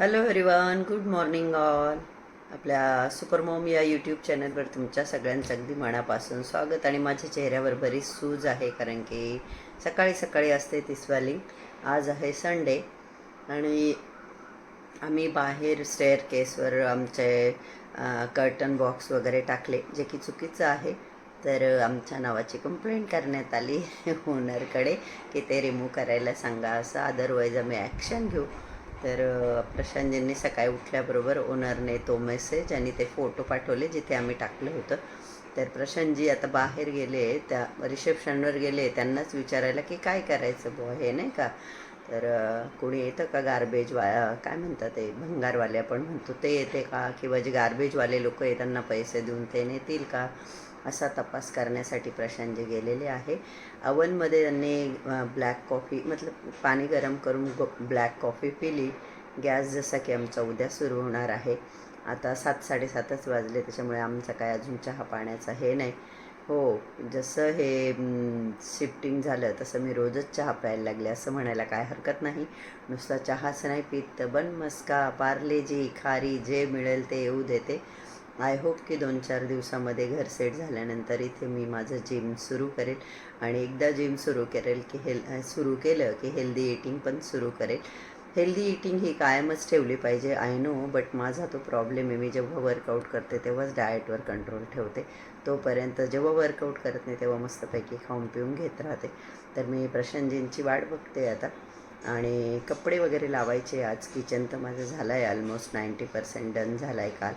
Hello हरिवान good morning all आपल्या supermom या YouTube चॅनलवर तुमच्या सगळ्यांचं अगदी मनापासून स्वागत आणि माझ्या चेहऱ्यावर बरीच सूज आहे कारण की सकाळी सकाळी असते ती स्वेलिंग आज आहे संडे आणि आम्ही बाहेर स्टेअर केसवर आमचे कर्टन बॉक्स वगैरे टाकले जे की चुकीचं आहे. तर आमच्या नावाची कंप्लेंट करण्यात आली ओनरकडे की ते रिमूव्ह करायला सांगा असं अदरवाईज आम्ही ॲक्शन घेऊ. तर प्रशांतजींनी सकाळी उठल्याबरोबर ओनरने तो मेसेज आणि ते फोटो पाठवले जिथे आम्ही टाकलं होतं. तर प्रशांतजी आता बाहेर गेले त्या रिसेप्शनवर गेले त्यांनाच विचारायला की काय करायचं बुवा हे नाही का? तर कोणी येतं का गार्बेज वा काय म्हणतात ते भंगारवाले आपण म्हणतो ते येते का? किंवा जे गार्बेजवाले लोक आहे त्यांना पैसे देऊन ते नेतील का? असा तपास करण्यासाठी प्रशांतजी गेलेले आहे. अवनमध्ये त्यांनी ब्लॅक कॉफी मतलब पाणी गरम करून ब्लॅक कॉफी पिली. गॅस जसा की आमचा उद्या सुरू होणार आहे. आता सात साडेसातच वाजले त्याच्यामुळे आमचा काय अजून चहा पाण्याचा हे नाही. हो जसं हे शिफ्टिंग झालं तसं मी रोजच चहा प्यायला लागले असं म्हणायला काय हरकत नाही. नुसता चहाच नाही पित तर बन मस्का पार्लेजी खारी जे मिळेल ते येऊ देते. आय होप की दोन चार दिवसामध्ये घर सेट झाल्यानंतर इथे मी माझं जिम सुरू करेल. आणि एकदा जिम सुरू करेल की हेल सुरू केलं की हेल्दी इटिंग पण सुरू करेल. हेल्दी इटिंग ही कायमच ठेवली पाहिजे आय नो बट माझा तो प्रॉब्लेम आहे. मी जेव्हा वर्कआउट करते तेव्हाच डाएटवर कंट्रोल ठेवते. तोपर्यंत जेव्हा वर्कआउट करत नाही तेव्हा मस्तपैकी खाऊन पिऊन घेत राहते. तर मी प्रशांतजींची वाट बघते आता. आणि कपडे वगैरे लावायचे. आज किचन तर माझं झालं आहे ऑलमोस्ट नाईंटी पर्सेंट डन झालं आहे काल.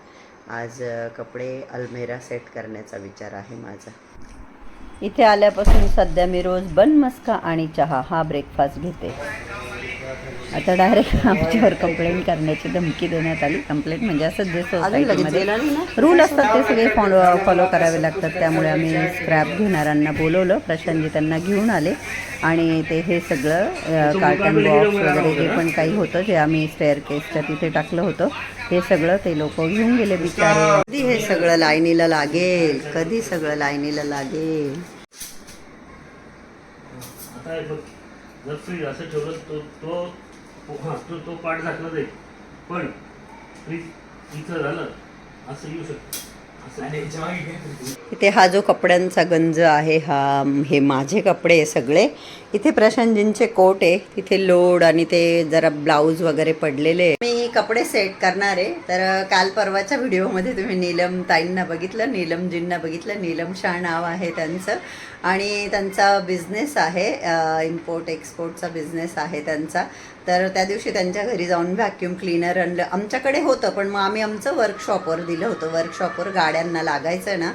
आज कपडे अल्मेरा सेट करण्याचा विचार आहे माझा. इथे आल्यापासून सध्या मी रोज बन मस्का आणि चहा हा ब्रेकफास्ट घेते. आता डायरेक्ट आमच्यावर कंप्लेंट करण्याची धमकी देण्यात आली. कंप्लेंट म्हणजे असं जे सोसायटीमध्ये रूल असतात ते सगळे फॉलो फॉलो करावे लागतात. त्यामुळे आम्ही स्क्रॅप घेणाऱ्यांना बोलवलं. प्रशांतजी त्यांना घेऊन आले. आणि ते हे सगळं कार्टन बॉक्स वगैरे जे पण काही होतं जे आम्ही स्टेअर केसच्या तिथे टाकलं होतं हे सगळं ते लोक घेऊन गेले बिचारे. कधी हे सगळं लाईनीला लागेल? कधी सगळं लाईनीला लागेल? असं ठेवलं तो तो तो तो पाठ झाकला जाईल पण झालं असं येऊ शकतं. इथे हा जो कपड्यांचा गंज आहे हा हे माझे कपडे सगळे. इथे प्रशांतजींचे कोट आहे. तिथे लोड आणि ते जरा ब्लाऊज वगैरे पडलेले मी कपडे सेट करणार आहे. तर काल परवाच्या व्हिडिओमध्ये तुम्ही नीलम ताईंना बघितलं नीलमजींना बघितलं. नीलम शाह नाव आहे त्यांचं. आणि त्यांचा बिझनेस आहे इम्पोर्ट एक्सपोर्टचा बिझनेस आहे त्यांचा. तर त्या दिवशी त्यांच्या घरी जाऊन व्हॅक्यूम क्लीनर आणलं आमच्याकडे होतं पण मग आम्ही आमचं वर्कशॉपवर दिलं होतं. वर्कशॉपवर गाड्यांना लागायचं ना.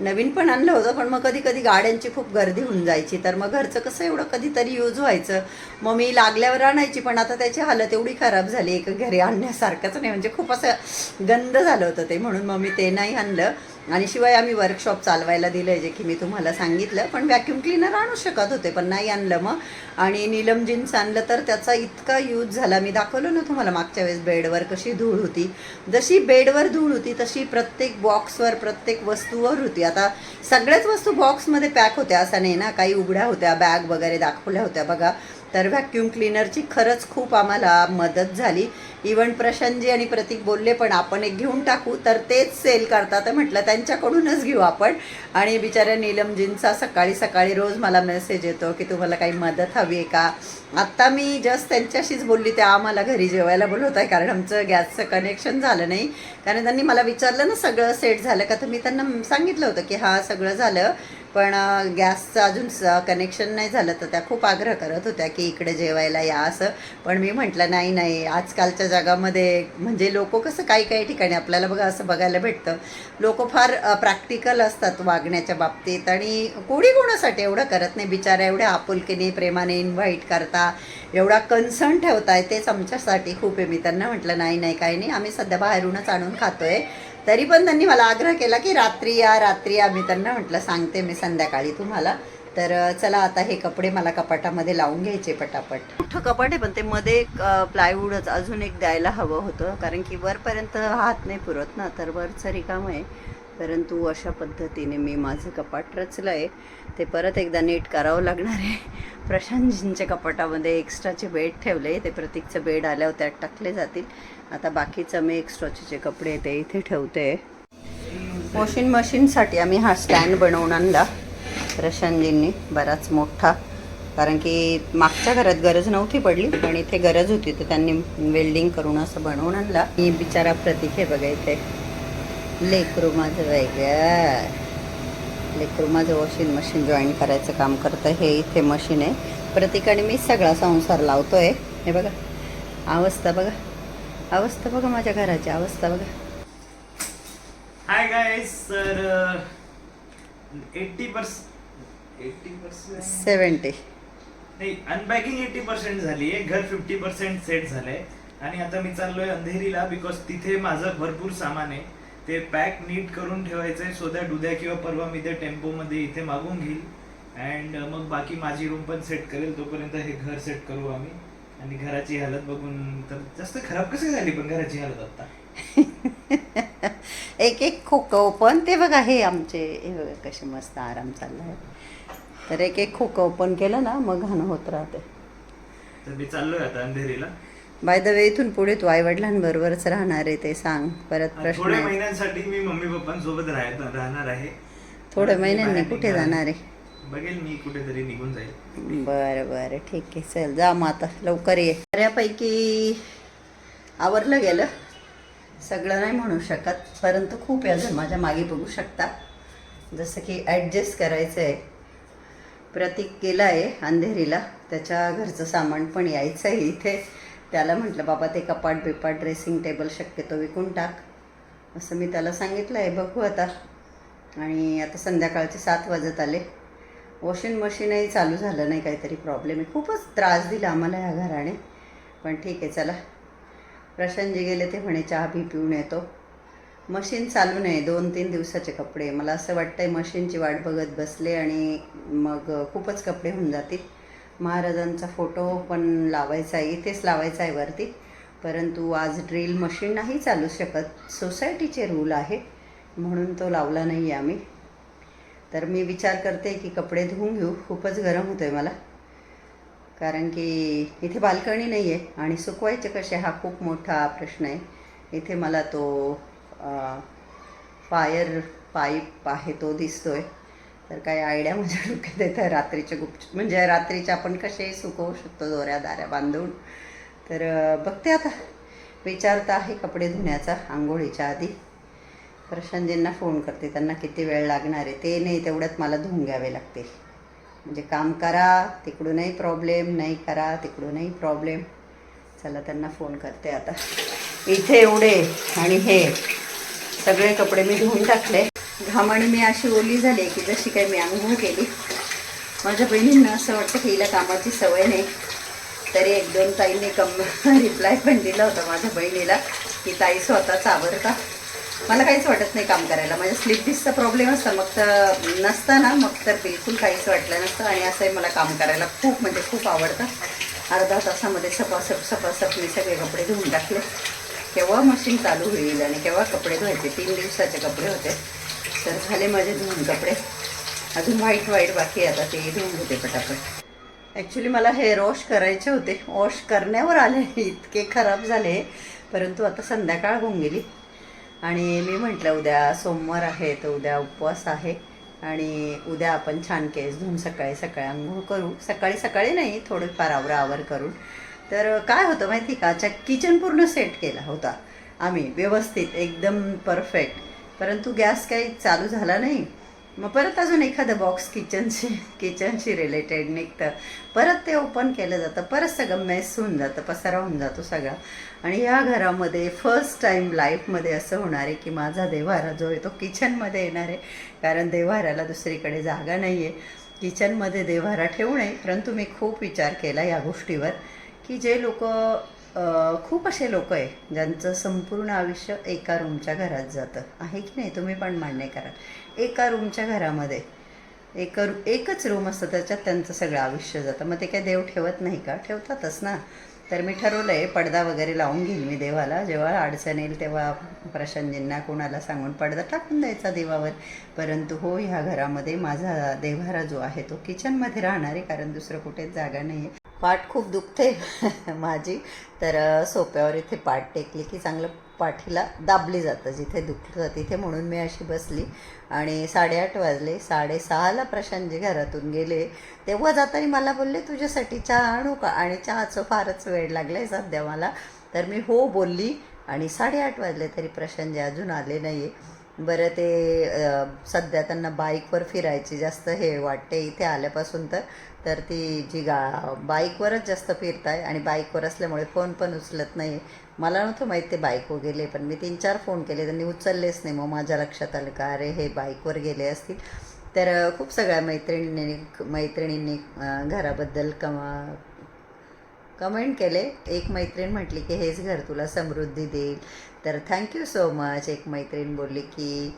नवीन पण आणलं होतं पण मग कधी कधी गाड्यांची खूप गर्दी होऊन जायची. तर मग घरचं कसं एवढं कधीतरी यूज व्हायचं. मग मी लागल्यावर आणायची पण आता त्याची हालत एवढी खराब झाली एक घरी आणण्यासारखंच नाही. म्हणजे खूप असं गंद झालं होतं ते म्हणून मग मी ते नाही आणलं. आणि शिवाय आम्ही वर्कशॉप चालवायला दिलं आहे जे की मी तुम्हाला सांगितलं पण व्हॅक्यूम क्लीनर आणू शकत होते पण नाही आणलं मग. आणि नीलम जीन्स आणलं तर त्याचा इतका यूज झाला. मी दाखवलं ना तुम्हाला मागच्या वेळेस बेडवर कशी धूळ होती. जशी बेडवर धूळ होती तशी प्रत्येक बॉक्सवर प्रत्येक वस्तूवर होती. आता सगळ्याच वस्तू बॉक्समध्ये पॅक होत्या असं नाही ना. काही उघड्या होत्या बॅग वगैरे दाखवल्या होत्या. बघा तर व्हॅक्यूम क्लीनरची खरंच खूप आम्हाला मदत झाली. इवन प्रशांतजी आणि प्रतीक बोलले पण आपण एक घेऊन टाकू. तर तेच सेल करतात तर म्हटलं. त्यांच्याकडूनच घेऊ आपण. आणि बिचाऱ्या नीलमजींचा सकाळी सकाळी रोज मला मेसेज येतो की तुम्हाला काही मदत हवी आहे का? आत्ता मी जस्ट त्यांच्याशीच बोलली त्या आम्हाला घरी जेवायला बोलवत आहे कारण आमचं गॅसचं कनेक्शन झालं नाही. कारण त्यांनी मला विचारलं ना सगळं सेट झालं का? तर मी त्यांना सांगितलं होतं की हा सगळं झालं. पण गॅसचं अजून कनेक्शन नाही झालं तर त्या खूप आग्रह करत होत्या की इकडे जेवायला या असं. पण मी म्हटलं नाही नाही आजकालच्या जगामध्ये म्हणजे लोक कसं काही काही ठिकाणी आपल्याला बघा असं बघायला भेटतं. लोक फार प्रॅक्टिकल असतात वागण्याच्या बाबतीत आणि कोणी कोणासाठी एवढं करत नाही. बिचारा एवढ्या आपुलकीने प्रेमाने इन्व्हाइट करता एवढा कन्सर्न ठेवताय तेच आमच्यासाठी खूप आहे. मी त्यांना म्हटलं नाही नाही काही नाही. आम्ही सध्या बाहेरूनच आणून खातोय. तरी पण त्यांनी मला आग्रह केला की रात्री या रात्री या. मी त्यांना म्हटलं सांगते मी संध्याकाळी तुम्हाला. तर चला आता हे कपडे मला कपाटामध्ये लावून घ्यायचे पटापट. मोठं कपाट आहे पण ते मध्ये एक प्लायवूडच अजून एक द्यायला हवं होतं. कारण की वरपर्यंत हात नाही पुरत ना तर वरचं रिकाम आहे. परंतु अशा पद्धतीने मी माझं कपाट रचलं आहे ते परत एकदा नीट करावं लागणार आहे. प्रशांतजींच्या कपाटामध्ये एक्स्ट्राचे बेड ठेवले. ते प्रतीकचं बेड आल्यावर त्यात टाकले जातील. आता बाकीचं मी एक्स्ट्राचे जे कपडे ते इथे ठेवते. वॉशिंग मशीनसाठी आम्ही हा स्टँड बनवून आणला. प्रशांतजींनी बराच मोठा. कारण की मागच्या घरात गरज नव्हती पडली. पण इथे गरज होती तर त्यांनी वेल्डिंग करून असं बनवून आणला. मी बिचारा प्रतीक हे बघा इथे. लेकरू माझं वेगळं. लेकरू माझं वॉशिंग मशीन जॉईन करायचं काम करतं. हे इथे मशीन आहे. प्रतीकाने मी सगळा संसार लावतोय. हे बघा. अवस्था बघा. अवस्था बघा माझ्या घराची अवस्था बघा. हाय गाईस तर eighty percent eighty percent seventy नाही अनपॅकिंग एट्टी पर्सेंट झाली आहे घर फिफ्टी पर्सेंट सेट झालंय. आणि आता मी चाललोय अंधेरीला बिकॉज तिथे माझं भरपूर सामान आहे. ते पॅक नीट करून ठेवायचंय सो दॅट उद्या किंवा परवा मी त्या टेम्पोमध्ये इथे मागून घेईल. अँड मग बाकी माझी रूम पण सेट करेल. तोपर्यंत हे घर सेट करू आम्ही. आणि घराची हालत बघून तर जास्त खराब कशी झाली पण घराची हालत आता? एक एक खोकं ओपन ते बघा हे आमचे हे बघा कसे मस्त आराम चाललाय. तर एक एक खोकं ओपन केलं ना मग घाणं होत राहते. तर मी चाललोय आता अंधेरीला. बाय द वे इथून पुढे तू आई वडिलांबरोबरच राहणार आहे ते सांग. परत प्रश्न थोड्या आहे. महिन्यांसाठी मी मम्मी पप्पांसोबत राहत राहणार आहे. थोड्या मी महिन्यांनी बाहेर कुठे निघणार जाणार आहे. बघेल मी कुठेतरी निघून जाईल. बरं बरं ठीक आहे. चल जा मग आता. लवकर ये. बऱ्यापैकी आवरलं गेलं. सगळं नाही म्हणू शकत परंतु खूप आहे अजून. माझ्या मागे बघू शकता. जसं की ॲडजस्ट करायचं आहे प्रतीक गेला आहे अंधेरीला. त्याच्या घरचं सामान पण यायचं आहे इथे. त्याला म्हटलं बाबा ते कपाट बिपाट ड्रेसिंग टेबल शक्यतो विकून टाक. असं मी त्याला सांगितलं आहे बघू आता. आणि आता संध्याकाळचे सात वाजत आले. वॉशिंग मशीनही चालू झालं नाही काहीतरी प्रॉब्लेम आहे. खूपच त्रास दिला आम्हाला ह्या घराने. पण ठीक आहे चला. प्रशांतजी गेले ते म्हणे चहा बी पिऊन येतो. मशीन चालू नाही दोन तीन दिवसाचे कपडे. मला असं वाटतंय मशीनची वाट बघत बसले आणि मग खूपच कपडे होऊन जातील. महाराजांचा फोटो पण लावायचा आहे इथेच लावायचा आहे वरती. परंतु आज ड्रिल मशीन नाही चालू शकत सोसायटीचे रूल आहे म्हणून तो लावला नाही आहे आम्ही. तर मी विचार करते की कपडे धुवून घेऊ खूपच गरम होतं आहे मला. कारण की इथे बाल्कनी नाही आहे आणि सुकवायचे कसे हा खूप मोठा प्रश्न आहे. इथे मला तो फायर पाईप आहे तो दिसतो आहे तर काही आयडिया माझ्या डोक्यात येतं रात्रीचे गुप म्हणजे रात्रीचे आपण कसे सुकवू शकतो दोऱ्या दाऱ्या बांधून. तर बघते आता. विचार तर आहे कपडे धुण्याचा आंघोळीच्या आधी. प्रशांतजींना फोन करते त्यांना किती वेळ लागणार आहे? ते नाही तेवढ्यात मला धुवून घ्यावे लागते म्हणजे काम करा तिकडूनही प्रॉब्लेम नाही करा तिकडूनही प्रॉब्लेम चला त्यांना फोन करते आता. इथे एवढे आणि हे सगळे कपडे मी धुवून टाकले. घामाने मी अशी ओली झाली की जशी काही मी आंघोळ केली. माझ्या बहिणींना असं वाटतं की हिला कामाची सवय नाही. तरी एक दोन ताईंनी कम रिप्लाय पण दिला होता माझ्या बहिणीला की ताई स्वतःच आवडता मला काहीच वाटत नाही काम करायला. माझ्या स्लीप डिसचा प्रॉब्लेम असता. मग तर नसता ना मग तर बिलकुल काहीच वाटलं नसतं. आणि असंही मला काम करायला खूप म्हणजे खूप आवडतं. अर्धा तासामध्ये सपासप सपासप मी सगळे कपडे धुवून टाकले. केव्हा मशीन चालू होईल आणि केव्हा कपडे धुवायचे? तीन दिवसाचे कपडे होते. तर झाले माझे धुवून कपडे. अजून व्हाईट वाईट बाकी आता ते धुवून होते पटापट. ॲक्च्युली मला हेअर वॉश करायचे होते. वॉश करण्यावर आले. इतके खराब झाले. परंतु आता संध्याकाळ होऊन गेली. आणि मी म्हटलं उद्या सोमवार आहे तर उद्या उपवास आहे. आणि उद्या आपण छान केस धुवून सकाळी सकाळी आंघोळ करू. सकाळी सकाळी नाही थोडंफार आवर आवर करून. तर काय होतं माहिती का? चा किचन पूर्ण सेट केला होता. आम्ही व्यवस्थित एकदम परफेक्ट परंतु गॅस काही चालू झाला नाही. मग परत अजून एखादं बॉक्स किचनशी किचनशी रिलेटेड निघतं. परत ते ओपन केलं जातं. परत सगळं मेस होऊन जातं पसारा होऊन जातो सगळा. आणि या घरामध्ये फर्स्ट टाईम लाईफमध्ये असं होणार आहे की माझा देव्हारा जो आहे तो किचनमध्ये येणार आहे. कारण देवाऱ्याला दुसरीकडे जागा नाही आहे किचनमध्ये देवारा ठेवू नये. परंतु मी खूप विचार केला या गोष्टीवर की जे लोक खूप असे लोक आहे ज्यांचं संपूर्ण आयुष्य एका रूमच्या घरात जातं. आहे की नाही? तुम्ही पण मान्य करा एका रूमच्या घरामध्ये एक एकच रूम असतं त्याच्यात त्यांचं सगळं आयुष्य जातं. मग ते काय देव ठेवत नाही का? ठेवतातच ना. तर मी ठरवलं आहे पडदा वगैरे लावून घेईन मी देवाला. जेव्हा अडचण येईल तेव्हा प्रशांतजींना कोणाला सांगून पडदा टाकून द्यायचा देवावर. परंतु हो ह्या घरामध्ये माझा देवारा जो आहे तो किचनमध्ये राहणार आहे कारण दुसरं कुठेच जागा नाही आहे पाठ खूप दुखते माझी. तर सोप्यावर इथे पाठ टेकली की चांगलं पाठीला दाबली जातं. जिथे दुखलं तिथे म्हणून मी अशी बसली. आणि साडेआठ वाजले. साडेसहाला प्रशांतजी घरातून गेले. तेव्हा जाताना मला बोलले तुझ्यासाठी चहा आणू का? आणि चहाचं फारच वेळ लागला आहे सध्या मला. तर मी हो बोलली आणि साडेआठ वाजले तरी प्रशांतजी अजून आले नाही आहे बरं ते सध्या त्यांना बाईकवर फिरायची जास्त हे वाटते इथे आल्यापासून तर. तर ती जी गा बाईकवरच जास्त फिरताय आणि बाईकवर असल्यामुळे फोन पण उचलत नाही. मला नव्हतं माहीत ते बाईकवर गेले पण मी तीन चार फोन केले. त्यांनी उचललेच नाही. मग माझ्या लक्षात आलं का अरे हे बाईकवर गेले असतील. तर खूप सगळ्या मैत्रिणींनी मैत्रिणींनी घराबद्दल कमा कमेंट केले. एक मैत्रीण म्हटली की हेच घर तुला समृद्धी देईल. तर थँक्यू सो मच. एक मैत्रीण बोलली की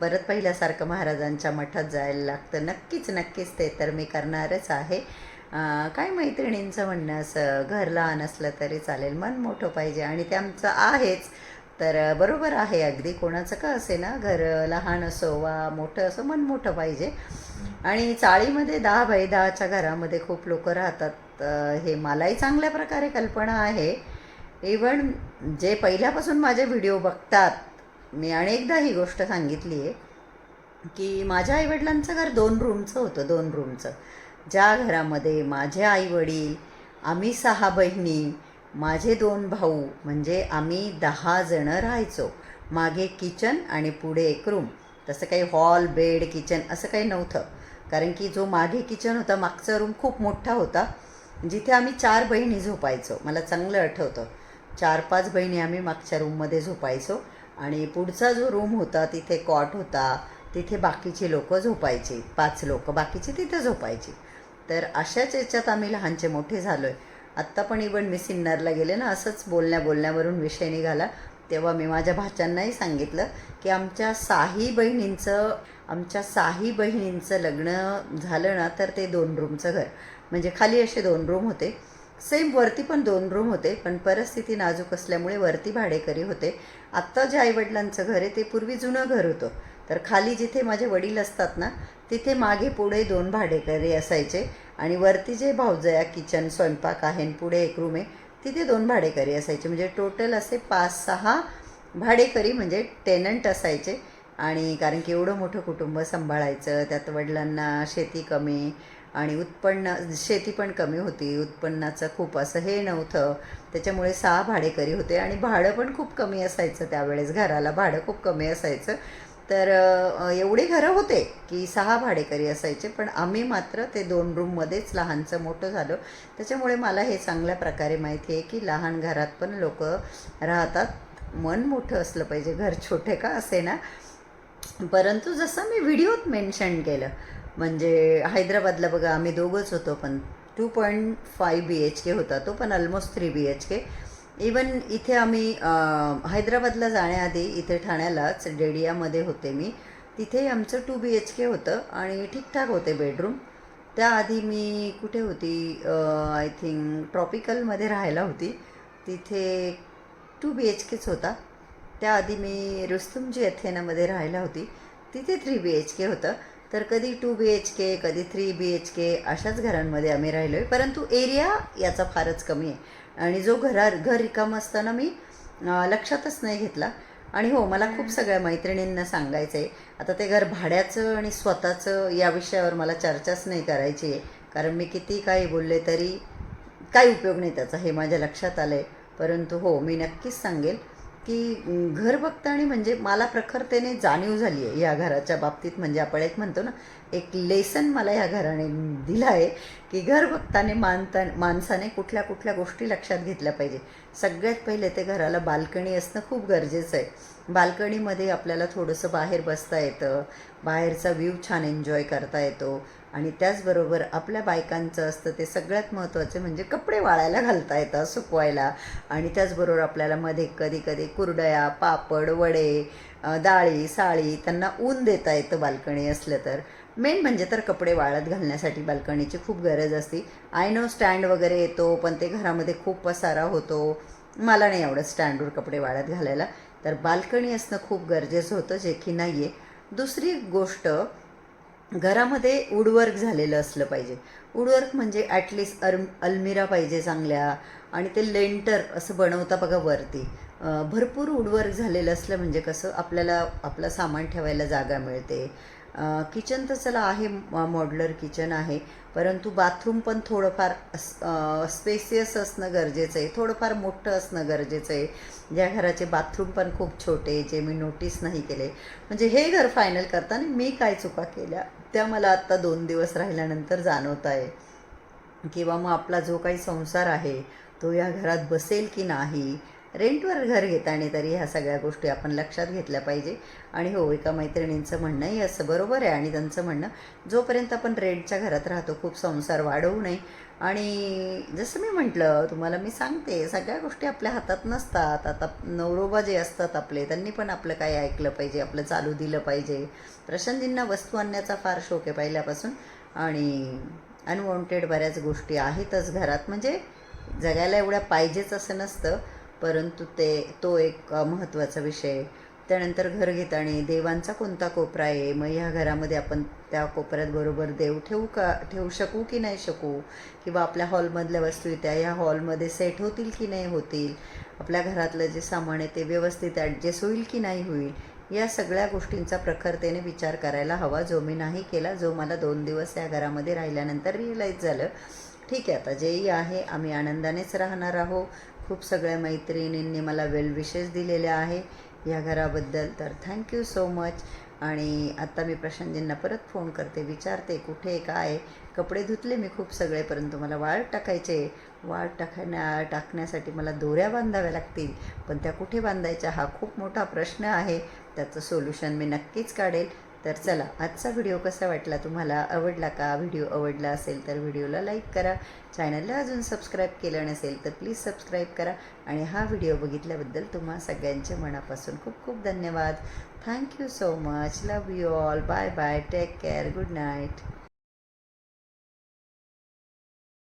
परत पहिल्यासारखं महाराजांच्या मठात जायला लागतं. नक्कीच नक्कीच ते तर मी करणारच आहे. काय मैत्रिणींचं म्हणणं असं घर लहान असलं तरी चालेल मन मोठं पाहिजे आणि ते आमचं आहेच. तर बरोबर आहे अगदी. कोणाचं का असे ना घर लहान असो वा मोठं असो मन मोठं पाहिजे. आणि चाळीमध्ये दहा बाय दहाच्या घरामध्ये खूप लोक राहतात. हे मलाही चांगल्या प्रकारे कल्पना आहे. इवन जे पहिल्यापासून माझे व्हिडिओ बघतात मी अनेकदा ही गोष्ट सांगितली आहे की माझ्या आईवडिलांचं घर दोन रूमचं होतं दोन रूमचं ज्या घरामध्ये माझे आईवडील आम्ही सहा बहिणी माझे दोन भाऊ म्हणजे आम्ही दहा जणं राहायचो. मागे किचन आणि पुढे एक रूम तसं काही हॉल बेड किचन असं काही नव्हतं. कारण की जो मागे किचन होता मागचा रूम खूप मोठा होता. जिथे आम्ही चार बहिणी झोपायचो. मला चांगलं आठवतं. चार पाच बहिणी आम्ही मागच्या रूममध्ये झोपायचो. आणि पुढचा जो रूम होता तिथे कॉट होता तिथे बाकीची लोकं झोपायची. पाच लोक बाकीची तिथे झोपायची. तर अशाच याच्यात आम्ही लहानचे मोठे झालो आहे आत्ता पण इवन मी सिन्नरला गेले ना असंच बोलण्या बोलण्यावरून विषय निघाला. तेव्हा मी माझ्या भाच्यांनाही सांगितलं की आमच्या साही बहिणींचं आमच्या साही बहिणींचं लग्न झालं ना तर ते दोन रूमचं घर. म्हणजे खाली असे दोन रूम होते. सेम वरती पण दोन रूम होते पण परिस्थिती नाजूक असल्यामुळे वरती भाडेकरी होते. आत्ता जे आईवडिलांचं घर आहे ते पूर्वी जुनं घर होतं. तर खाली जिथे माझे वडील असतात ना तिथे मागे पुढे दोन भाडेकरी असायचे आणि वरती जे भाऊजया किचन स्वयंपाक आहे आणि पुढे एक रूम आहे तिथे दोन भाडेकरी असायचे. म्हणजे टोटल असे पाच सहा भाडेकरी म्हणजे टेनंट असायचे. आणि कारण की एवढं मोठं कुटुंब सांभाळायचं त्यात वडिलांना शेती कमी आणि उत्पन्न शेती पण कमी होती. उत्पन्नाचं खूप असं हे नव्हतं. त्याच्यामुळे सहा भाडेकरी होते आणि भाडं पण खूप कमी असायचं त्यावेळेस. घराला भाडं खूप कमी असायचं. तर एवढे घरं होते की सहा भाडेकरी असायचे पण आम्ही मात्र ते दोन रूममध्येच लहानचं मोठं झालो. त्याच्यामुळे मला हे चांगल्या प्रकारे माहिती आहे की लहान घरात पण लोक राहतात. मन मोठं असलं पाहिजे. घर छोटे का असे ना परंतु जसं मी व्हिडिओत मेन्शन केलं म्हणजे हैदराबादला बघा आम्ही दोघंच होतो पण. Two point five B H K होता तो पण almost three B H K even इथे आम्ही हैदराबादला जाण्याआधी इथे ठाण्यालाच डेडियामध्ये होते मी. तिथे आमचं टू बी एच के होतं आणि ठीकठाक होते बेडरूम त्याआधी मी कुठे होती? आय थिंक ट्रॉपिकलमध्ये राहायला होती. तिथे टू बी एच केच होता. त्याआधी मी रुस्तुमजी अथेनामध्ये राहायला होती. तिथे थ्री बी एच के होतं. तर कधी टू बी एच के कधी थ्री बी एच के अशाच घरांमध्ये आम्ही राहिलो आहे परंतु एरिया याचा फारच कमी आहे. आणि जो घरा घर रिकामं असताना मी लक्षातच नाही घेतला. आणि हो मला खूप सगळ्या मैत्रिणींना सांगायचं आहे आता ते घर भाड्याचं आणि स्वतःचं या विषयावर मला चर्चाच नाही करायची आहे. कारण मी किती काही बोलले तरी काही उपयोग नाही त्याचा हे माझ्या लक्षात आलं आहे परंतु हो मी नक्कीच सांगेल. की अं, घर बघताना म्हणजे मला प्रखरतेने जाणीव झाली आहे या घराच्या बाबतीत. म्हणजे आपण एक म्हणतो ना एक लेसन मला या घराने दिलं आहे की घर बघताना मानता माणसाने कुठल्या कुठल्या गोष्टी लक्षात घेतल्या पाहिजे. सगळ्यात पहिले ते घराला बाल्कनी असणं खूप गरजेचं आहे बाल्कनीमध्ये आपल्याला थोडंसं बाहेर बसता येतं बाहेरचा व्ह्यू छान एन्जॉय करता येतो. आणि त्याचबरोबर आपल्या बायकांचं असतं ते सगळ्यात महत्त्वाचे म्हणजे कपडे वाळायला घालता येतात सुकवायला. आणि त्याचबरोबर आपल्याला मध्ये कधी कधी कुरडया पापड वडे डाळी साळी त्यांना ऊन देता येतं बाल्कनी असलं तर. मेन म्हणजे तर कपडे वाळत घालण्यासाठी बाल्कनीची खूप गरज असते. आय नो स्टँड वगैरे येतो पण ते घरामध्ये खूप पसारा होतो. मला नाही आवडत स्टँडवर कपडे वाळत घालायला. तर बाल्कनी असणं खूप गरजेचं होतं जे की नाही आहे दुसरी गोष्ट घरामध्ये वुडवर्क झालेलं असलं पाहिजे. वुडवर्क म्हणजे ॲटलिस्ट अर अल्मिरा पाहिजे चांगल्या आणि ते लेंटर असं बनवता बघा वरती. भरपूर वुडवर्क झालेलं असलं म्हणजे कसं आपल्याला आपलं सामान ठेवायला जागा मिळते. किचन तर चला आहे मॉड्युलर किचन आहे परंतु बाथरूम पण थोडंफार स्पेसियस असणं गरजेचं आहे. थोडंफार मोठं असणं गरजेचं आहे. ज्या घराचे बाथरूम पण खूप छोटे जे मी नोटीस नाही केले. म्हणजे हे घर फायनल करताना मी काय चुका केल्या? त्या मला आत्ता दोन दिवस राहिल्यानंतर जाणवत आहे किंवा मग आपला जो काही संसार आहे तो या घरात बसेल की नाही? रेंटवर घर घेताना तरी ह्या सगळ्या गोष्टी आपण लक्षात घेतल्या पाहिजे. आणि हो एका मैत्रिणींचं म्हणणंही असं बरोबर आहे आणि त्यांचं म्हणणं जोपर्यंत आपण रेंटच्या घरात राहतो खूप संसार वाढवू नये. आणि जसं मी म्हटलं तुम्हाला मी सांगते सगळ्या गोष्टी आपल्या हातात नसतात. आता नवरोबा जे असतात आपले त्यांनी पण आपलं काय ऐकलं पाहिजे आपलं चालू दिलं पाहिजे. प्रशांतजींना वस्तू आणण्याचा फार शौक आहे पहिल्यापासून. आणि अनवॉन्टेड बऱ्याच गोष्टी आहेतच घरात. म्हणजे जगायला एवढ्या पाहिजेच असं नसतं. परंतु ते तो एक महत्त्वाचा विषय त्यानंतर घर घेताना देवांचा कोणता कोपरा आहे? मग ह्या घरामध्ये आपण त्या कोपऱ्यात बरोबर देव ठेवू का ठेवू शकू की नाही शकू? किंवा आपल्या हॉलमधल्या वस्तू त्या ह्या हॉलमध्ये सेट होतील की नाही होतील? आपल्या घरातलं जे सामान आहे ते व्यवस्थित ॲडजस्ट होईल की नाही होईल? या सगळ्या गोष्टींचा प्रखरतेने विचार करायला हवा. जो मी नाही केला जो मला दोन दिवस या घरामध्ये राहिल्यानंतर रिअलाईज झालं. ठीक आहे आता जेही आहे आम्ही आनंदानेच राहणार आहोत. खूप सगळ्या मैत्रिणींनी मला वेल विशेष दिलेल्या आहे या घराबद्दल. तर थँक्यू सो मच आणि आत्ता मी प्रशांतजींना परत फोन करते. विचारते कुठे काय? कपडे धुतले मी खूप सगळे परंतु मला वाळ टाकायचे. वाळ टाकण्या टाकण्यासाठी मला दोऱ्या बांधाव्या लागतील. पण त्या कुठे बांधायच्या हा खूप मोठा प्रश्न आहे. त्याचं सोल्युशन मी नक्कीच काढेल. तर चला आजचा व्हिडिओ कसा वाटला? तुम्हाला आवडला का? व्हिडिओ आवडला असेल तर व्हिडिओला लाईक करा. चॅनलला अजून सबस्क्राईब केलं नसेल तर प्लीज सबस्क्राईब करा. आणि हा व्हिडिओ बघितल्याबद्दल तुम्हा सगळ्यांचे मनापासून खूप खूप धन्यवाद. Thank you so much love you all bye bye take care good night